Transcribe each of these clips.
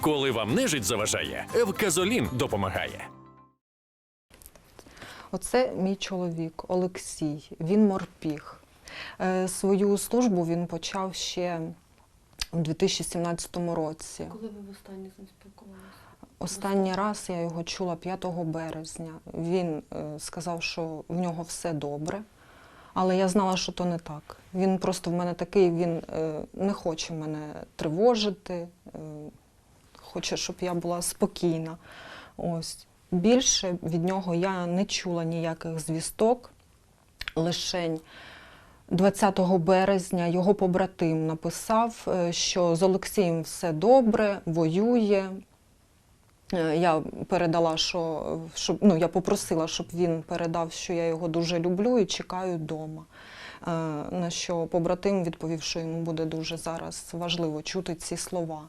Коли вам нежить заважає, Евказолін допомагає. Оце мій чоловік Олексій. Він морпіг. Е, Свою службу він почав ще у 2017 році. Коли ви востаннє з ним спілкувалися? Останній раз я його чула 5 березня. Він е, сказав, що в нього все добре, але я знала, що то не так. Він просто в мене такий, він е, не хоче мене тривожити, е, хоче, щоб я була спокійна. Ось. Більше від нього я не чула ніяких звісток. Лишень 20 березня його побратим написав, е, що з Олексієм все добре, воює. Е, Я передала, що щоб, ну, я попросила, щоб він передав, що я його дуже люблю і чекаю вдома. Е, На що побратим відповів, що йому буде дуже зараз важливо чути ці слова.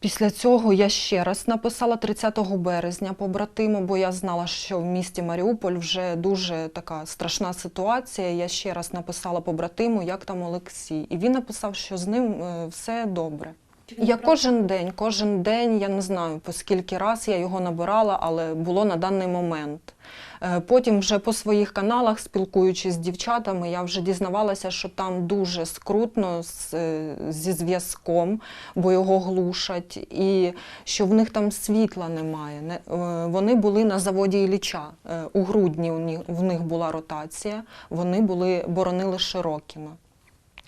Після цього я ще раз написала 30 березня побратиму, бо я знала, що в місті Маріуполь вже дуже така страшна ситуація. Я ще раз написала побратиму, як там Олексій. І він написав, що з ним е, все добре. Я кожен день, кожен день, я не знаю по скільки раз я його набирала, але було на даний момент. Е, Потім вже по своїх каналах, спілкуючись з дівчатами, я вже дізнавалася, що там дуже скрутно з, е, зі зв'язком, бо його глушать, і що в них там світла немає. Е, Вони були на заводі Ілліча. У грудні в них була ротація, вони були, боронили Широкіно.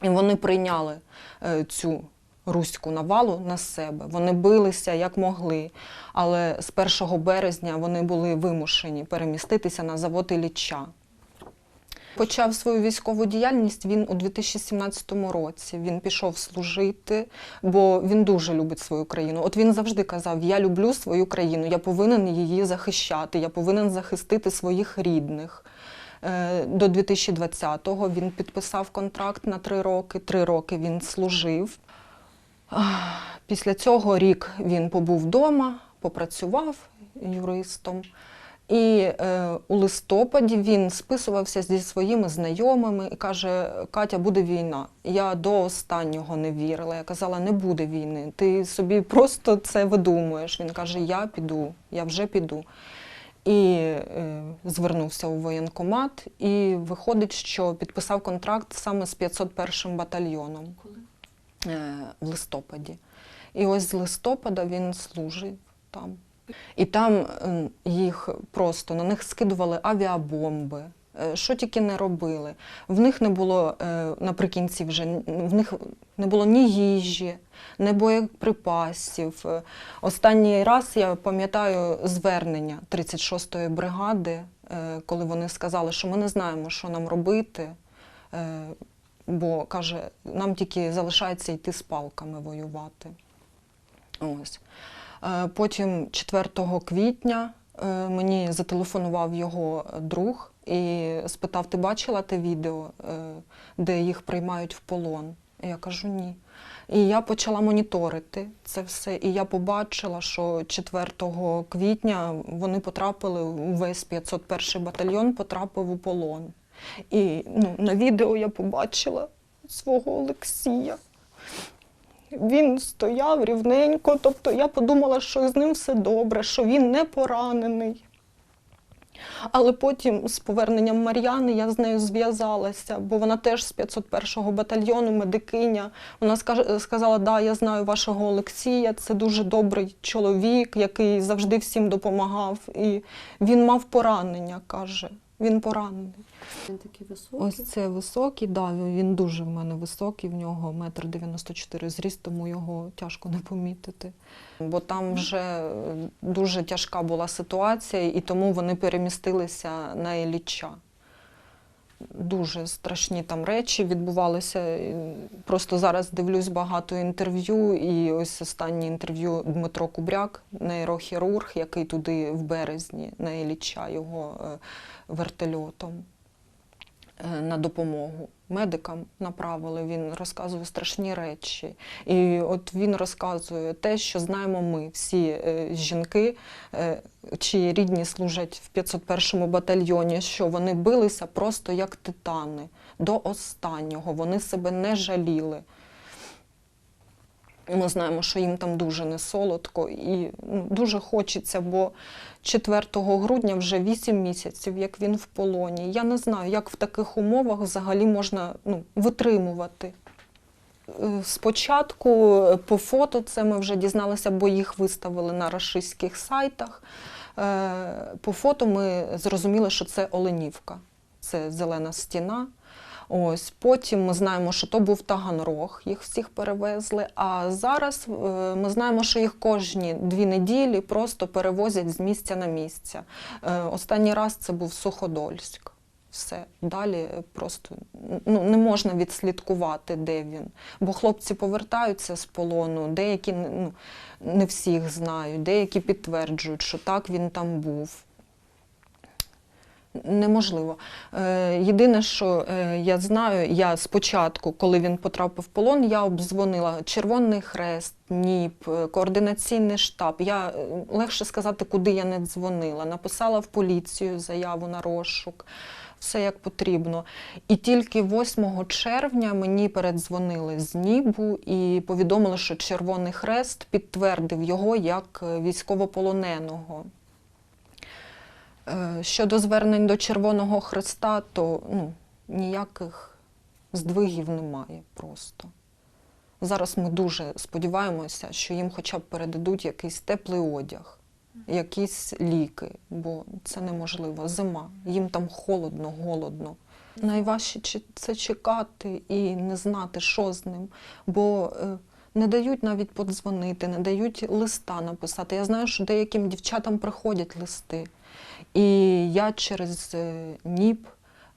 І вони прийняли цю руську навалу на себе. Вони билися як могли, але з 1 березня вони були вимушені переміститися на завод Ілліча. Почав свою військову діяльність він у 2017 році. Він пішов служити, бо він дуже любить свою країну. От він завжди казав: Я люблю свою країну, я повинен її захищати, я повинен захистити своїх рідних. Е, До 2020-го він підписав контракт на три роки. Три роки він служив. Після цього рік він побув вдома, попрацював юристом. І е, у листопаді він списувався зі своїми знайомими і каже: Катя, буде війна. Я до останнього не вірила. Я казала, не буде війни. Ти собі просто це видумуєш. Він каже: Я піду, я вже піду. І е, звернувся у воєнкомат, і виходить, що підписав контракт саме з 501 батальйоном Коли? Е, в листопаді. І ось з листопада він служив там. І там е, їх просто на них скидували авіабомби. е, Що тільки не робили. В них не було е, наприкінці вже в них не було ні їжі, ні боєприпасів. Останній раз я пам'ятаю звернення 36-ї бригади, коли вони сказали, що ми не знаємо, що нам робити. Бо каже, нам тільки залишається йти з палками воювати. Ось. Е, Потім 4 квітня е, мені зателефонував його друг і спитав: ти бачила те відео, е, де їх приймають в полон? Я кажу ні. І я почала моніторити це все. І я побачила, що 4 квітня вони потрапили, увесь 501 батальйон потрапив у полон. І ну, на відео я побачила свого Олексія. Він стояв рівненько, тобто я подумала, що з ним все добре, що він не поранений. Але потім з поверненням Мар'яни я з нею зв'язалася, бо вона теж з 501-го батальйону, медикиня. Вона сказала, да, я знаю вашого Олексія, це дуже добрий чоловік, який завжди всім допомагав. І він мав поранення, каже. Він поранений. Він такий високий. Ось це високий, да, він дуже в мене високий, в нього метр 94 зріст, тому його тяжко не помітити. Бо там вже дуже тяжка була ситуація, і тому вони перемістилися на Ілліча. Дуже страшні там речі відбувалися. Просто зараз дивлюсь багато інтерв'ю, і ось останнє інтерв'ю Дмитро Кубряк, нейрохірург, який туди в березні на Ілліча його е, вертольотом е, на допомогу медикам направили. Він розказує страшні речі. І от він розказує те, що знаємо ми, всі е, жінки, е, чиї рідні служать в 501-му батальйоні, що вони билися просто як титани до останнього. Вони себе не жаліли. Ми знаємо, що їм там дуже не солодко і ну, дуже хочеться, бо 4 грудня вже 8 місяців, як він в полоні. Я не знаю, як в таких умовах взагалі можна ну, витримувати. Е, Спочатку е, по фото це ми вже дізналися, бо їх виставили на рашистських сайтах. Е, По фото ми зрозуміли, що це Оленівка, це зелена стіна. Ось потім ми знаємо, що то був Таганрог, їх всіх перевезли. А зараз е, ми знаємо, що їх кожні дві неділі просто перевозять з місця на місце. Е, Останній раз це був Суходольськ. Все далі просто ну, не можна відслідкувати, де він. Бо хлопці повертаються з полону, деякі ну, не всіх знають, деякі підтверджують, що так він там був. Неможливо. Е, Єдине, що е, я знаю, я спочатку, коли він потрапив в полон, я обдзвонила Червоний Хрест, НІП, е, координаційний штаб. Я легше сказати, куди я не дзвонила. Написала в поліцію заяву на розшук, все як потрібно. І тільки 8 червня мені передзвонили з НІБу і повідомили, що Червоний Хрест підтвердив його як військовополоненого. Е, Щодо звернень до Червоного Хреста, то ну, ніяких здвигів немає просто. Зараз ми дуже сподіваємося, що їм хоча б передадуть якийсь теплий одяг, якісь ліки, бо це неможливо. Зима, їм там холодно, голодно. Найважче це чекати і не знати, що з ним. Бо е, не дають навіть подзвонити, не дають листа написати. Я знаю, що деяким дівчатам приходять листи. І я через е, НІП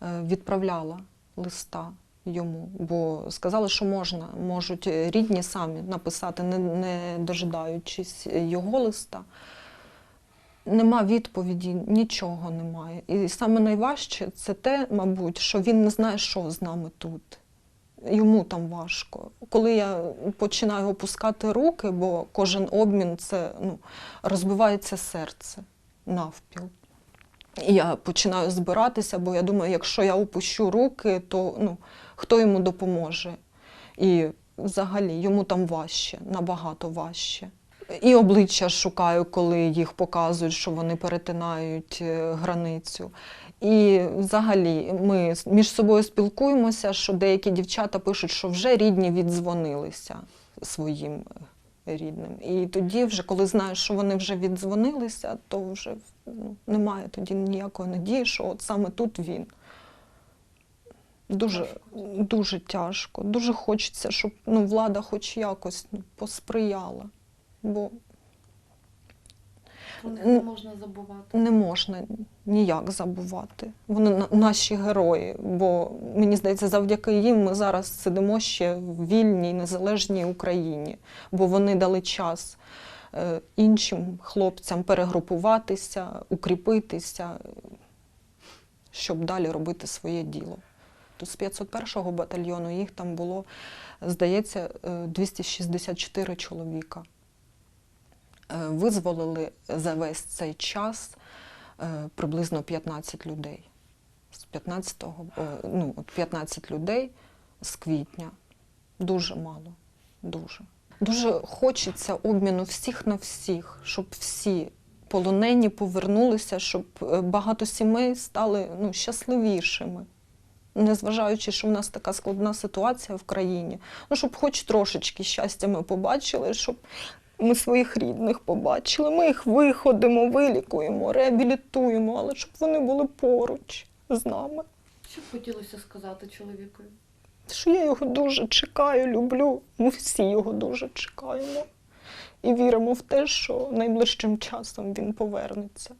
е, відправляла листа йому, бо сказали, що можна, можуть рідні самі написати, не, не дожидаючись його листа. Нема відповіді, нічого немає. І саме найважче це те, мабуть, що він не знає, що з нами тут. Йому там важко. Коли я починаю опускати руки, бо кожен обмін це ну, розбивається серце навпіл. І я починаю збиратися, бо я думаю, якщо я опущу руки, то ну, хто йому допоможе? І взагалі йому там важче, набагато важче. І обличчя шукаю, коли їх показують, що вони перетинають е, границю. І взагалі ми між собою спілкуємося, що деякі дівчата пишуть, що вже рідні віддзвонилися своїм е, рідним. І тоді, вже, коли знаєш, що вони вже віддзвонилися, то вже ну, немає тоді ніякої надії, що от саме тут він. Дуже, дуже тяжко. Дуже хочеться, щоб ну, влада хоч якось ну, посприяла. Бо Про них не можна забувати. не можна ніяк забувати. Вони на- наші герої, бо мені здається, завдяки їм ми зараз сидимо ще в вільній, незалежній Україні, бо вони дали час е, іншим хлопцям перегрупуватися, укріпитися, е, щоб далі робити своє діло. Тут з 501-го батальйону їх там було, здається, е, 264 чоловіка. Е, Визволили за весь цей час е, приблизно 15 людей. З 15-го, е, ну, 15 людей з квітня. Дуже мало. Дуже. Дуже хочеться обміну всіх на всіх, щоб всі полонені повернулися, щоб багато сімей стали ну, щасливішими. Незважаючи, що в нас така складна ситуація в країні, ну, щоб хоч трошечки щастя ми побачили, щоб ми своїх рідних побачили. Ми їх виходимо, вилікуємо, реабілітуємо, але щоб вони були поруч з нами. Що б хотілося сказати чоловікові? Що я його дуже чекаю, люблю. Ми всі його дуже чекаємо. І віримо в те, що найближчим часом він повернеться.